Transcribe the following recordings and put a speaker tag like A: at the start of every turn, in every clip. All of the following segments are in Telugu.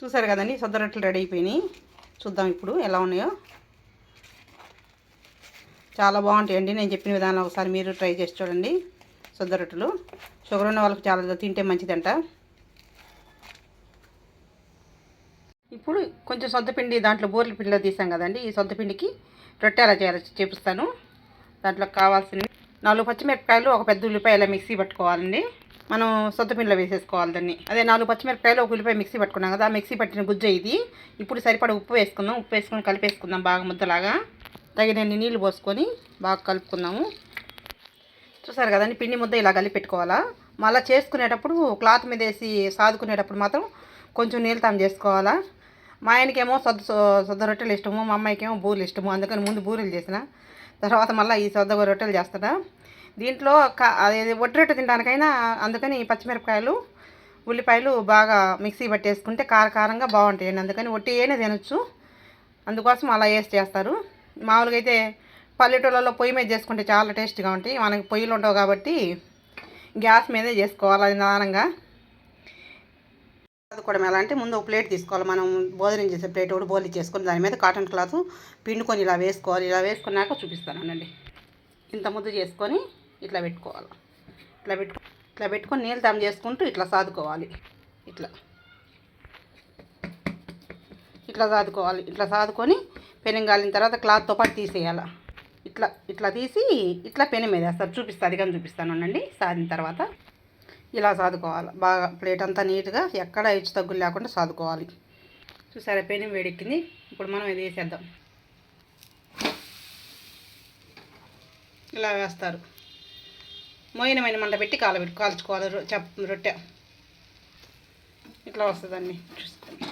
A: చూసారు కదండి సొద్ద రొట్టెలు రెడీ అయిపోయినాయి. చూద్దాం ఇప్పుడు ఎలా ఉన్నాయో. చాలా బాగుంటాయండి నేను చెప్పిన విధానం ఒకసారి మీరు ట్రై చేసి చూడండి సొద్ద రొట్టెలు. షుగర్ ఉన్న వాళ్ళకి చాలా తింటే మంచిదంట. ఇప్పుడు కొంచెం సొద్దపిండి దాంట్లో బోర్ల పిండిలో తీసాం కదండి ఈ సొద్దపిండికి రొట్టె ఎలా చేయాలో చూపిస్తాను. దాంట్లో కావాల్సినవి నాలుగు పచ్చిమిరపకాయలు ఒక పెద్ద ఉల్లిపాయ ఇలా మిక్సీ పట్టుకోవాలండి. మనం సొద్దపిండిలో వేసేసుకోవాలి దాన్ని. అదే నాలుగు పచ్చిమిరపకాయలు ఒక ఉల్లిపాయ మిక్సీ పట్టుకున్నాం కదా ఆ మిక్సీ పట్టిన గుజ్జ ఇది. ఇప్పుడు సరిపడ ఉప్పు వేసుకుందాం. ఉప్పు వేసుకొని కలిపేసుకుందాం బాగా ముద్దలాగా. తగినన్ని నీళ్ళు పోసుకొని బాగా కలుపుకుందాము. చూసారు కదండి పిండి ముద్ద ఇలా కలిపి పెట్టుకోవాలా? మళ్ళీ చేసుకునేటప్పుడు క్లాత్ మీద వేసి సాదుకునేటప్పుడు మాత్రం కొంచెం నీళ్ళు తాము చేసుకోవాలా? మా ఆయనకేమో సొద్ద సొద్ద రొట్టెలు ఇష్టము మా అమ్మాయికేమో బూరెలు ఇష్టము. అందుకని ముందు బూరెలు చేసిన. తర్వాత మళ్ళీ ఈ సొద్ద రొట్టెలు చేస్తాడా? దీంట్లో కా అదే ఒట్టి రొట్టె తినడానికైనా అందుకని పచ్చిమిరపకాయలు ఉల్లిపాయలు బాగా మిక్సీ పట్టేసుకుంటే కార కారంగా బాగుంటాయండి. అందుకని ఒట్టి ఏనే తినొచ్చు. అందుకోసం అలా వేసి చేస్తారు. మామూలుగా అయితే పల్లెటూళ్ళలో పొయ్యి మీద చేసుకుంటే చాలా టేస్ట్గా ఉంటాయి. మనకి పొయ్యిలు ఉండవు కాబట్టి గ్యాస్ మీదే చేసుకోవాలి అది నిదానంగా. కూడా ఎలా అంటే ముందు ఒక ప్లేట్ తీసుకోవాలి. మనం భోజనం చేసే ప్లేట్ కూడా బోలి చేసుకొని దాని మీద కాటన్ క్లాత్ పిండుకొని ఇలా వేసుకోవాలి. ఇలా వేసుకున్నాక చూపిస్తానండి ఇంత ముద్దు చేసుకొని ఇట్లా పెట్టుకోవాలి. ఇట్లా పెట్టు ఇట్లా పెట్టుకొని నీళ్ళు తమ్ చేసుకుంటూ ఇట్లా సాదుకోవాలి. ఇట్లా. ఇట్లా సాదుకోవాలి. ఇట్లా సాదుకొని పెనంగాలిన తర్వాత క్లాత్తో పాటు తీసేయాలి. ఇట్లా ఇట్లా తీసి ఇట్లా పెనం మీద వేస్తారు. చూపిస్తాను అది కానీ చూపిస్తాను అండి సాదిన తర్వాత. ఇలా సాదుకోవాలి. బాగా ప్లేట్ అంతా నీట్గా ఎక్కడ హెచ్చు తగ్గులు లేకుండా సాదుకోవాలి. చూసారా పెనం వేడెక్కింది. ఇప్పుడు మనం ఇది వేసేద్దాం. ఇలా వేస్తారు. మోయినమైన మంట పెట్టి కాలబెట్టి కాల్చుకోవాలి. రొ- చప్ రొట్టె. ఇట్లా వస్తుందండి చూసుకోండి.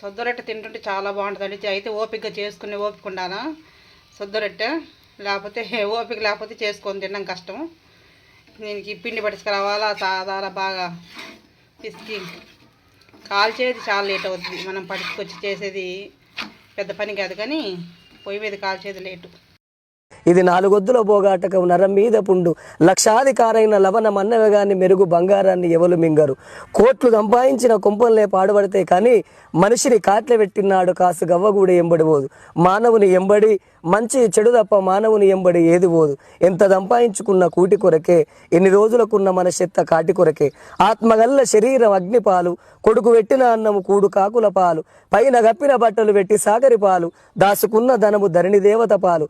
A: సొద్ద రొట్టె తింటుంటే చాలా బాగుంటుందండి అయితే ఓపికగా చేసుకునే ఓపిక ఉండాలా? సొద్ద రొట్టె లేకపోతే ఓపిక లేకపోతే చేసుకొని తినడం కష్టం దీనికి పిండి పట్టుకురావాలా చాలా బాగా పిసికి. కాల్చేది చాలా లేట్ అవుతుంది. మనం పట్టుకొచ్చి చేసేది పెద్ద పని కాదు కానీ పొయ్యి మీద కాల్చేది లేటు.
B: ఇది నాలుగొద్దుల బోగాటకం నరం మీద పుండు. లక్షాధికారైన లవణ మన్నవగాని మెరుగు బంగారాన్ని ఎవలు మింగరు. కోట్లు సంపాదించిన కుంపంలే పాడుపడితే కానీ మనిషిని కాట్ల పెట్టినాడు కాసు గవ్వగూడ ఎంబడి పోదు. మానవుని ఎంబడి మంచి చెడు తప్ప మానవుని ఎంబడి ఏది పోదు. ఎంత సంపాదించుకున్న కూటి కొరకే ఎన్ని రోజులకున్న మన చెత్త కాటి కొరకే. ఆత్మగల్ల శరీరం అగ్నిపాలు కొడుకు పెట్టిన అన్నము కూడు కాకుల పాలు. పైన గప్పిన బట్టలు పెట్టి సాగరి పాలు. దాసుకున్న ధనము ధరణి దేవత పాలు.